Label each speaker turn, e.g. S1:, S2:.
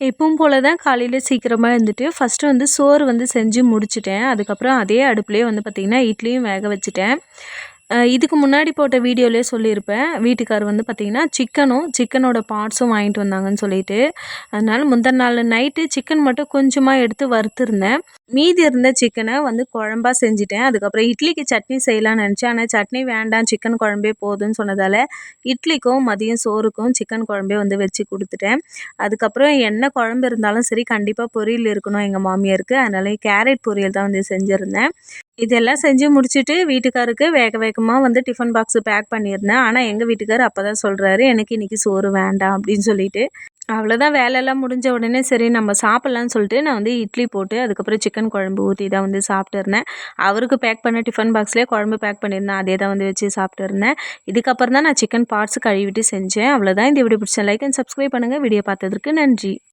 S1: எப்பவும் போல தான் காலையில் சீக்கிரமாக இருந்துட்டு ஃபஸ்ட்டு வந்து சோறு வந்து செஞ்சு முடிச்சிட்டேன். அதுக்கப்புறம் அதே அடுப்புலேயே வந்து பார்த்திங்கன்னா இட்லியும் வேக வச்சுட்டேன். இதுக்கு முன்னாடி போட்ட வீடியோலேயே சொல்லியிருப்பேன். வீட்டுக்கார் வந்து பார்த்திங்கன்னா சிக்கனும் சிக்கனோட பார்ட்ஸும் வாங்கிட்டு வந்தாங்கன்னு சொல்லிட்டு. அதனால் முந்தின நாள் நைட்டு சிக்கன் மட்டும் கொஞ்சமாக எடுத்து வறுத்துருந்தேன். மீதி இருந்த சிக்கனை வந்து குழம்பா செஞ்சுட்டேன். அதுக்கப்புறம் இட்லிக்கு சட்னி செய்யலாம்னு நினச்சேன். ஆனால் சட்னி வேண்டாம் சிக்கன் குழம்பே போதும்னு சொன்னதால் இட்லிக்கும் மதியம் சோறுக்கும் சிக்கன் குழம்பே வந்து வச்சு கொடுத்துட்டேன். அதுக்கப்புறம் என்ன குழம்பு இருந்தாலும் சரி கண்டிப்பாக பொரியல் இருக்கணும் எங்கள் மாமியாருக்கு. அதனால கேரட் பொரியல் தான் வந்து செஞ்சுருந்தேன். இதெல்லாம் செஞ்சு முடிச்சுட்டு வீட்டுக்காருக்கு வேக வேகமாக வந்து டிஃபன் பாக்ஸ் பேக் பண்ணியிருந்தேன். ஆனால் எங்கள் வீட்டுக்கார் அப்போ தான் சொல்கிறாரு எனக்கு இன்றைக்கி சோறு வேண்டாம் அப்படின்னு சொல்லிட்டு. அவ்வளோதான் வேலையெல்லாம் முடிஞ்ச உடனே சரி நம்ம சாப்பிட்லான்னு சொல்லிட்டு நான் வந்து இட்லி போட்டு அதுக்கப்புறம் சிக்கன் குழம்பு ஊற்றி தான் வந்து சாப்பிட்டு இருந்தேன். அவருக்கு பேக் பண்ண டிஃபன் பாக்ஸ்லேயே குழம்பு பேக் பண்ணியிருந்தேன் அதே தான் வந்து வச்சு சாப்பிட்டு இருந்தேன். இதுக்கப்புறம் தான் நான் சிக்கன் பார்ட்ஸ் கழுவிட்டு செஞ்சேன். அவ்வளோதான் இந்த வீடியோ பிடிச்ச லைக் அண்ட் சப்ஸ்கிரைப் பண்ணுங்கள் வீடியோ பார்த்ததுக்கு நன்றி.